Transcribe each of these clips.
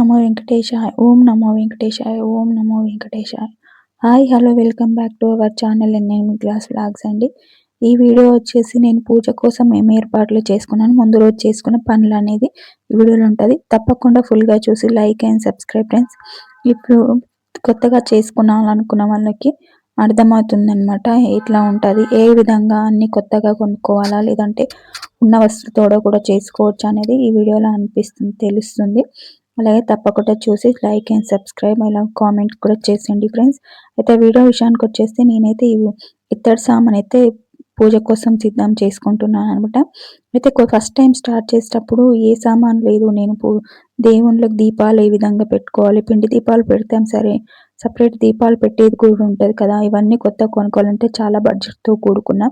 నమో వెంకటేశాయ ఓం నమో వెంకటేశాయ ఓం నమో వెంకటేశాయ. Hi hello welcome back to our channel నేను గ్లాస్ బ్లాగ్స్ అండి. ఈ వీడియో వచ్చేసి నేను పూజ కోసం ఏమి ఏర్పాట్లు చేసుకున్నాను ముందు రోజు చేసుకున్న పనులు అనేది ఈ వీడియోలో ఉంటుంది. తప్పకుండా ఫుల్గా చూసి లైక్ అండ్ సబ్స్క్రైబ్ ఫ్రెండ్స్ ఇప్పుడు కొత్తగా చేసుకున్నాలనుకున్న వాళ్ళకి అర్థమవుతుంది అనమాట ఎట్లా ఉంటుంది ఏ విధంగా అన్ని కొత్తగా కొనుక్కోవాలా లేదంటే ఉన్న వస్తువుతో కూడా చేసుకోవచ్చు అనేది ఈ వీడియోలో అనిపిస్తుంది తెలుస్తుంది. అలాగే తప్పకుండా చూసి లైక్ అండ్ సబ్స్క్రైబ్ అలా కామెంట్ కూడా చేసేయండి ఫ్రెండ్స్. అయితే వీడియో విషయానికి వచ్చేస్తే నేనైతే ఇత్తడి సామాన్ అయితే పూజ కోసం సిద్ధం చేసుకుంటున్నాను అనమాట అయితే ఫస్ట్ టైం స్టార్ట్ చేసేటప్పుడు ఏ సామాన్ లేదు. నేను దేవుళ్ళకి దీపాలు ఏ విధంగా పెట్టుకోవాలి? పిండి దీపాలు పెడతాం సరే. సపరేట్ దీపాలు పెట్టేది కూడా ఉంటుంది కదా. ఇవన్నీ కొత్త కొనుక్కోవాలంటే చాలా బడ్జెట్తో కూడుకున్న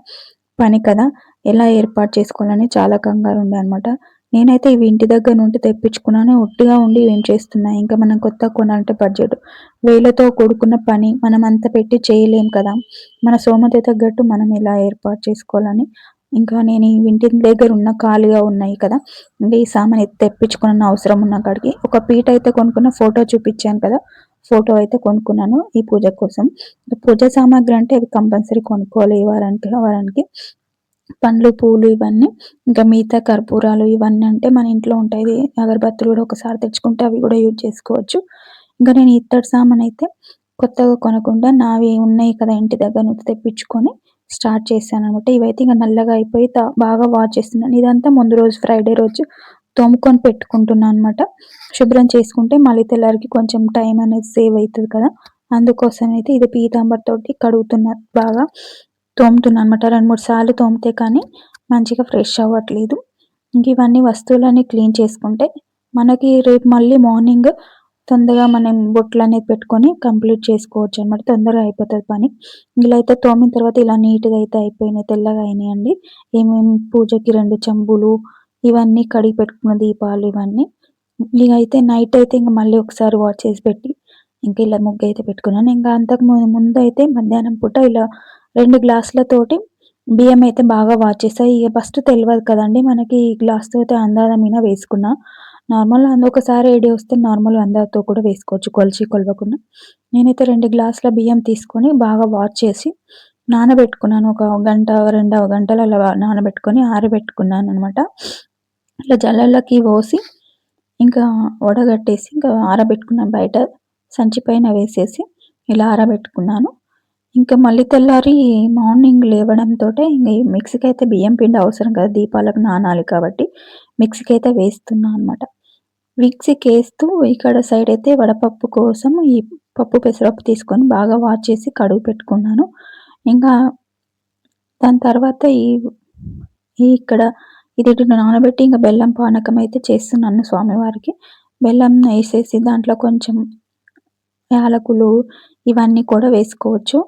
పని కదా. ఎలా ఏర్పాటు చేసుకోవాలని చాలా కంగారు ఉండే అనమాట నేనైతే ఇవి ఇంటి దగ్గర నుండి తెప్పించుకున్నాను ఒట్టిగా ఉండి ఏం చేస్తున్నా. ఇంకా మనం కొత్త కొనాలంటే బడ్జెట్ వేలతో కూడుకున్న పని మనం అంత పెట్టి చేయలేం కదా. మన సోమత తగ్గట్టు మనం ఎలా ఏర్పాటు చేసుకోవాలని. ఇంకా నేను ఇంటి దగ్గర ఉన్న ఖాళీగా ఉన్నాయి కదా. ఈ సామాన్ తెప్పించుకున్న అవసరం ఉన్న కాడికి. ఒక పీట అయితే కొనుక్కున్న ఫోటో చూపించాను కదా. ఫోటో అయితే కొనుక్కున్నాను ఈ పూజ కోసం. పూజ సామాగ్రి అంటే అవి కంపల్సరీ కొనుక్కోవాలి ఈ వారానికి వారానికి. పండ్లు పూలు ఇవన్నీ ఇంకా మిగతా కర్పూరాలు ఇవన్నీ అంటే మన ఇంట్లో ఉంటాయి. అగరబత్తులు కూడా ఒకసారి తెచ్చుకుంటే అవి కూడా యూజ్ చేసుకోవచ్చు. ఇంకా నేను ఇత్తడి సామాన్ అయితే కొత్తగా కొనకుండా నావి ఉన్నాయి కదా ఇంటి దగ్గర నుంచి తెప్పించుకొని స్టార్ట్ చేశాను అనమాట. ఇవైతే ఇంకా నల్లగా అయిపోయి బాగా వాష్ చేస్తున్నాను. ఇదంతా ముందు రోజు ఫ్రైడే రోజు తోముకొని పెట్టుకుంటున్నాను అనమాట. శుభ్రం చేసుకుంటే మళ్ళీ తెల్లారికి కొంచెం టైం అనేది సేవ్ అవుతుంది కదా. అందుకోసం అయితే ఇది పీతాంబర్ తోటి కడుగుతున్నారు బాగా. తోముతున్నాను అనమాట రెండు మూడు సార్లు తోమితే కానీ మంచిగా ఫ్రెష్ అవ్వట్లేదు. ఇంక ఇవన్నీ వస్తువులన్నీ క్లీన్ చేసుకుంటే మనకి రేపు మళ్ళీ మార్నింగ్ తొందరగా మనం బొట్లు అనేది పెట్టుకొని కంప్లీట్ చేసుకోవచ్చు అనమాట తొందరగా అయిపోతుంది పని. ఇలా అయితే తోమిన తర్వాత ఇలా నీట్గా అయితే అయిపోయినాయి తెల్లగా అయినాయండి ఏమేమి పూజకి రెండు చెంబులు ఇవన్నీ కడిగి పెట్టుకున్న దీపాలు ఇవన్నీ. ఇక అయితే నైట్ అయితే ఇంకా మళ్ళీ ఒకసారి వాష్ చేసి పెట్టి ఇంకా ఇలా ముగ్గు అయితే పెట్టుకున్నాను. ఇంకా అంతకు ముందు అయితే మధ్యాహ్నం పూట ఇలా రెండు గ్లాసులతోటి బియ్యం అయితే బాగా వాష్ చేస్తాయి ఇక ఫస్ట్ తెలియదు కదండి మనకి ఈ గ్లాస్ అయితే అందాల మీద వేసుకున్నా. నార్మల్ ఒకసారి ఏడి వస్తే నార్మల్ అందాతో కూడా వేసుకోవచ్చు కొలిచి కొలవకుండా. నేనైతే రెండు గ్లాసుల బియ్యం తీసుకొని బాగా వాష్ చేసి నానబెట్టుకున్నాను. ఒక గంట రెండవ గంటలు అలా నానబెట్టుకొని ఆరబెట్టుకున్నాను అనమాట ఇట్లా జల్లలకి పోసి ఇంకా వడగట్టేసి ఇంకా ఆరబెట్టుకున్నాను. బయట సంచి పైన వేసేసి ఇలా ఆరబెట్టుకున్నాను. ఇంకా మళ్ళీ తెల్లారి మార్నింగ్ లేవడంతో ఇంక మిక్సీకి అయితే బియ్యం పిండి అవసరం కదా దీపాలకు నానాలి కాబట్టి మిక్సీకి అయితే వేస్తున్నా అనమాట మిక్సీకి వేస్తూ ఇక్కడ సైడ్ అయితే వడపప్పు కోసం ఈ పప్పు పెసరపప్పు తీసుకొని బాగా వాష్ చేసి కడుగు పెట్టుకున్నాను. ఇంకా దాని తర్వాత ఈ ఈ ఇక్కడ ఇది నానబెట్టి ఇంకా బెల్లం పానకం అయితే చేస్తున్నాను స్వామివారికి. బెల్లం వేసేసి దాంట్లో కొంచెం యాలకులు ఇవన్నీ కూడా వేసుకోవచ్చు.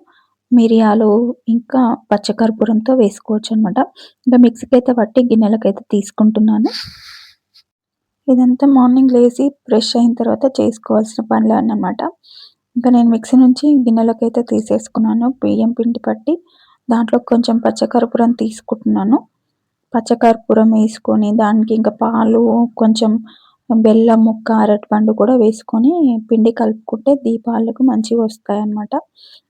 మిరియాలు ఇంకా పచ్చకర్పూరంతో వేసుకోవచ్చు అనమాట ఇంకా మిక్సీకి అయితే పట్టి గిన్నెలకైతే తీసుకుంటున్నాను. ఇదంతా మార్నింగ్ లేచి ఫ్రెష్ అయిన తర్వాత చేసుకోవాల్సిన పనులు అన్నమాట ఇంకా నేను మిక్సీ నుంచి గిన్నెలకైతే తీసేసుకున్నాను. బియ్యం పిండి పట్టి దాంట్లో కొంచెం పచ్చకర్పూరం తీసుకుంటున్నాను. పచ్చకర్పూరం వేసుకొని దానికి ఇంకా పాలు కొంచెం బెల్లం ముక్క అరటిపండు కూడా వేసుకొని పిండి కలుపుకుంటే దీపాలకు మంచిగా వస్తాయి అన్నమాట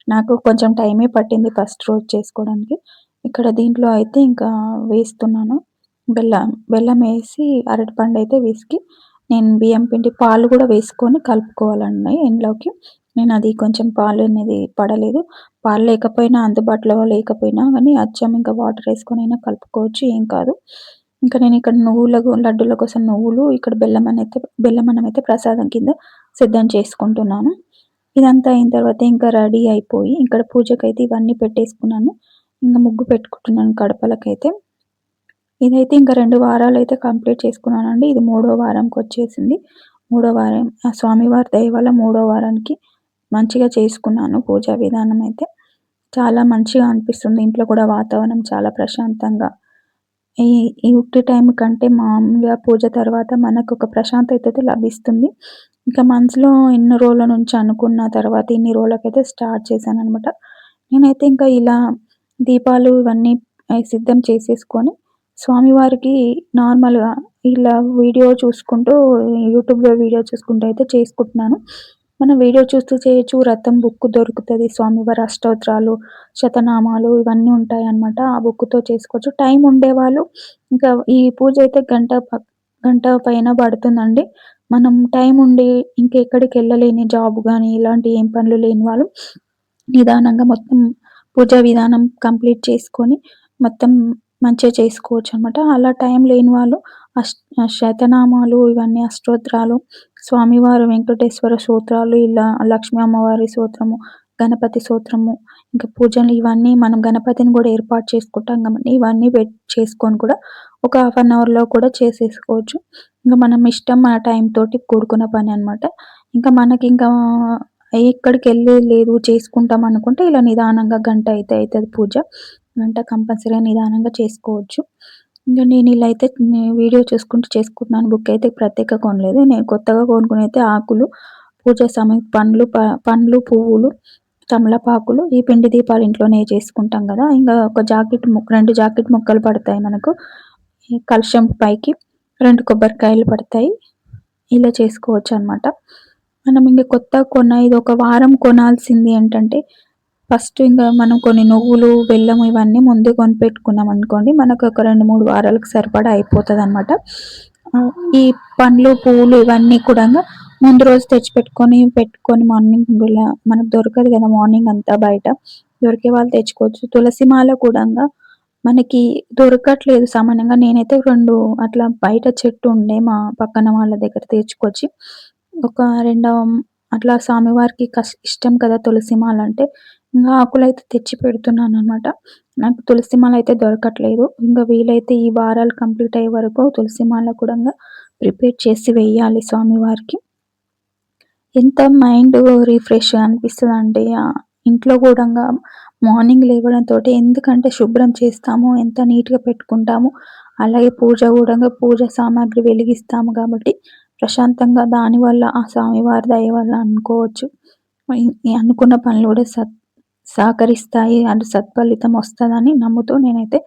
నాకు కొంచెం టైమే పట్టింది ఫస్ట్ రోజు చేసుకోవడానికి. ఇక్కడ దీంట్లో అయితే ఇంకా వేస్తున్నాను. బెల్లం బెల్లం వేసి అరటిపండు అయితే విసికి నేను బియ్యం పిండి పాలు కూడా వేసుకొని కలుపుకోవాలన్నాయి ఇంట్లోకి నేను అది కొంచెం పాలు అనేది పడలేదు. పాలు లేకపోయినా అందుబాటులో లేకపోయినా కానీ అచ్చం ఇంకా వాటర్ వేసుకొని అయినా కలుపుకోవచ్చు ఏం కాదు. ఇంకా నేను ఇక్కడ నువ్వుల లడ్డూల కోసం నువ్వులు ఇక్కడ బెల్లం అనేది బెల్లం అన్నం అయితే ప్రసాదం కింద సిద్ధం చేసుకుంటున్నాను. ఇదంతా అయిన తర్వాత ఇంకా రెడీ అయిపోయి ఇక్కడ పూజకైతే ఇవన్నీ పెట్టేసుకున్నాను. ఇంకా ముగ్గు పెట్టుకుంటున్నాను కడపలకైతే. ఇదైతే ఇంకా రెండు వారాలు అయితే కంప్లీట్ చేసుకున్నానండి. ఇది మూడో వారంకి వచ్చేసింది. మూడో వారం ఆ స్వామివారి దయ వల్ల మూడో వారానికి మంచిగా చేసుకున్నాను పూజా విధానం అయితే. చాలా మంచిగా అనిపిస్తుంది. ఇంట్లో కూడా వాతావరణం చాలా ప్రశాంతంగా ఈ ఉట్టి టైం కంటే మామూలుగా పూజ తర్వాత మనకు ఒక ప్రశాంతత అయితే లభిస్తుంది. ఇంకా మనసులో ఎన్ని రోజుల నుంచి అనుకున్న తర్వాత ఇన్ని రోజులకైతే స్టార్ట్ చేశాను అనమాట నేనైతే ఇంకా ఇలా దీపాలు ఇవన్నీ సిద్ధం చేసేసుకొని స్వామివారికి నార్మల్గా ఇలా వీడియో చూసుకుంటూ యూట్యూబ్లో వీడియో చూసుకుంటూ అయితే చేసుకుంటున్నాను. మనం వీడియో చూస్తూ చేయొచ్చు. రథం బుక్ దొరుకుతుంది. స్వామివారి అష్టోత్తరాలు శతనామాలు ఇవన్నీ ఉంటాయి అన్నమాట ఆ బుక్తో చేసుకోవచ్చు. టైం ఉండేవాళ్ళు. ఇంకా ఈ పూజ అయితే గంట గంట పైన పడుతుందండి. మనం టైం ఉండి ఇంకెక్కడికి వెళ్ళలేని జాబ్ కానీ ఇలాంటి ఏం పనులు లేని వాళ్ళు నిదానంగా మొత్తం పూజ విధానం కంప్లీట్ చేసుకొని మొత్తం మంచిగా చేసుకోవచ్చు అనమాట అలా టైం లేని వాళ్ళు అష్ శతనామాలు ఇవన్నీ అష్టోత్తరాలు స్వామివారు వెంకటేశ్వర సూత్రాలు ఇలా లక్ష్మీ అమ్మవారి సూత్రము గణపతి సూత్రము ఇంకా పూజలు ఇవన్నీ మనం గణపతిని కూడా ఏర్పాటు చేసుకుంటాం కాబట్టి ఇవన్నీ చేసుకొని కూడా ఒక హాఫ్ అన్ అవర్లో కూడా చేసేసుకోవచ్చు. ఇంకా మనం ఇష్టం మన టైం తోటి కూడుకున్న పని అనమాట ఇంకా మనకి ఇంకా ఎక్కడికి వెళ్ళి లేదు చేసుకుంటాం అనుకుంటే ఇలా నిదానంగా గంట అయితే అవుతుంది పూజ. గంట కంపల్సరీగా నిదానంగా చేసుకోవచ్చు. ఇంకా నేను ఇలా అయితే వీడియో చూసుకుంటూ చేసుకుంటున్నాను. బుక్ అయితే ప్రత్యేక కొనలేదు. నేను కొత్తగా కొనుక్కుని అయితే ఆకులు పూజ సమయం పండ్లు పండ్లు పువ్వులు తమలపాకులు ఈ పిండి దీపాలు ఇంట్లోనే చేసుకుంటాం కదా. ఇంకా ఒక జాకెట్ ముక్క రెండు జాకెట్ ముక్కలు పడతాయి మనకు. కలుషం పైకి రెండు కొబ్బరికాయలు పడతాయి. ఇలా చేసుకోవచ్చు అనమాట మనం ఇంకా కొత్త కొన్న ఇది ఒక వారం కొనాల్సింది ఏంటంటే ఫస్ట్ ఇంకా మనం కొన్ని నువ్వులు బెల్లం ఇవన్నీ ముందే కొని పెట్టుకున్నాం అనుకోండి మనకు ఒక రెండు మూడు వారాలకు సరిపడా అయిపోతుంది అనమాట ఈ పండ్లు పువ్వులు ఇవన్నీ కూడా ముందు రోజు తెచ్చి పెట్టుకొని పెట్టుకొని మార్నింగ్ మనకు దొరకదు కదా మార్నింగ్ అంతా బయట. దొరికే వాళ్ళు తెచ్చుకోవచ్చు. తులసి మాల కూడా మనకి దొరకట్లేదు. సామాన్యంగా నేనైతే రెండు అట్లా బయట చెట్టు ఉండే మా పక్కన వాళ్ళ దగ్గర తెచ్చుకొచ్చి ఒక రెండవ అట్లా స్వామివారికి కష్ ఇష్టం కదా తులసి మాల అంటే ఇంకా ఆకులు అయితే తెచ్చి పెడుతున్నాను అనమాట నాకు తులసి మాల అయితే దొరకట్లేదు. ఇంకా వీలైతే ఈ వారాలు కంప్లీట్ అయ్యే వరకు తులసి మాల కూడా ప్రిపేర్ చేసి వేయాలి స్వామివారికి. ఎంత మైండ్ రిఫ్రెష్ అనిపిస్తుంది అంటే ఇంట్లో కూడా మార్నింగ్ లేవడంతో ఎందుకంటే శుభ్రం చేస్తాము ఎంత నీట్గా పెట్టుకుంటాము అలాగే పూజ కూడా పూజ సామాగ్రి వెలిగిస్తాము కాబట్టి ప్రశాంతంగా దానివల్ల ఆ స్వామివారి దయ వల్ల అనుకోవచ్చు. అనుకున్న పనులు కూడా సత్ సహకరిస్తాయి అండ్ సత్ఫలితం వస్తుందని నమ్ముతూ నేనైతే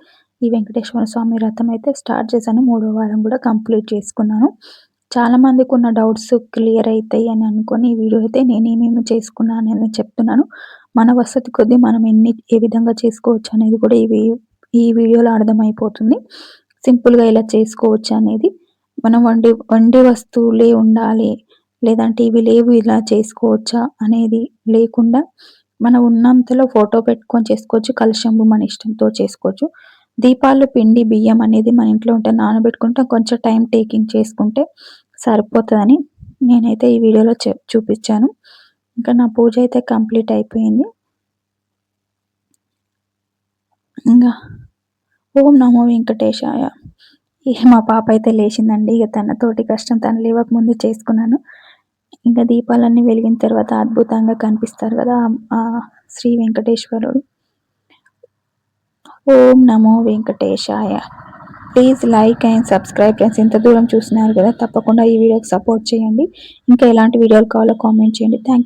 ఈ వెంకటేశ్వర స్వామి వ్రతం అయితే స్టార్ట్ చేశాను. మూడో వారం కూడా కంప్లీట్ చేసుకున్నాను. చాలా మందికి ఉన్న డౌట్స్ క్లియర్ అవుతాయి అని అనుకొని ఈ వీడియో అయితే నేను ఏమేమి చేసుకున్నాను అని చెప్తున్నాను. మన వసతి కొద్దీ మనం ఎన్ని ఏ విధంగా చేసుకోవచ్చు అనేది కూడా ఇవి ఈ వీడియోలో అర్థమైపోతుంది. సింపుల్గా ఇలా చేసుకోవచ్చు అనేది. మనం వండి వండే వస్తువులే ఉండాలి. లేదంటే ఇవి లేవు ఇలా చేసుకోవచ్చా అనేది లేకుండా మనం ఉన్నంతలో ఫోటో పెట్టుకొని చేసుకోవచ్చు కలశంబు మన ఇష్టంతో చేసుకోవచ్చు. దీపాలు పిండి బియ్యం అనేది మన ఇంట్లో ఉంటే నానబెట్టుకుంటే కొంచెం టైం టేకింగ్ చేసుకుంటే సరిపోతుందని నేనైతే ఈ వీడియోలో చూపించాను. ఇంకా నా పూజ అయితే కంప్లీట్ అయిపోయింది. ఇంకా ఓం నమో వెంకటేశాయ. మా పాప అయితే లేచిందండి ఇక తనతోటి కష్టం తను లేవక ముందు చేసుకున్నాను. ఇంకా దీపాలన్నీ వెలిగిన తర్వాత అద్భుతంగా కనిపిస్తారు కదా ఆ శ్రీ వెంకటేశ్వరుడు. ఓం నమో వెంకటేశాయ. Please like and subscribe friends. ఇంత దూరం చూసినారు కదా తప్పకుండా ఈ వీడియోకి సపోర్ట్ చేయండి. ఇంకా ఎలాంటి వీడియోలు కావాలో కామెంట్ చేయండి. థ్యాంక్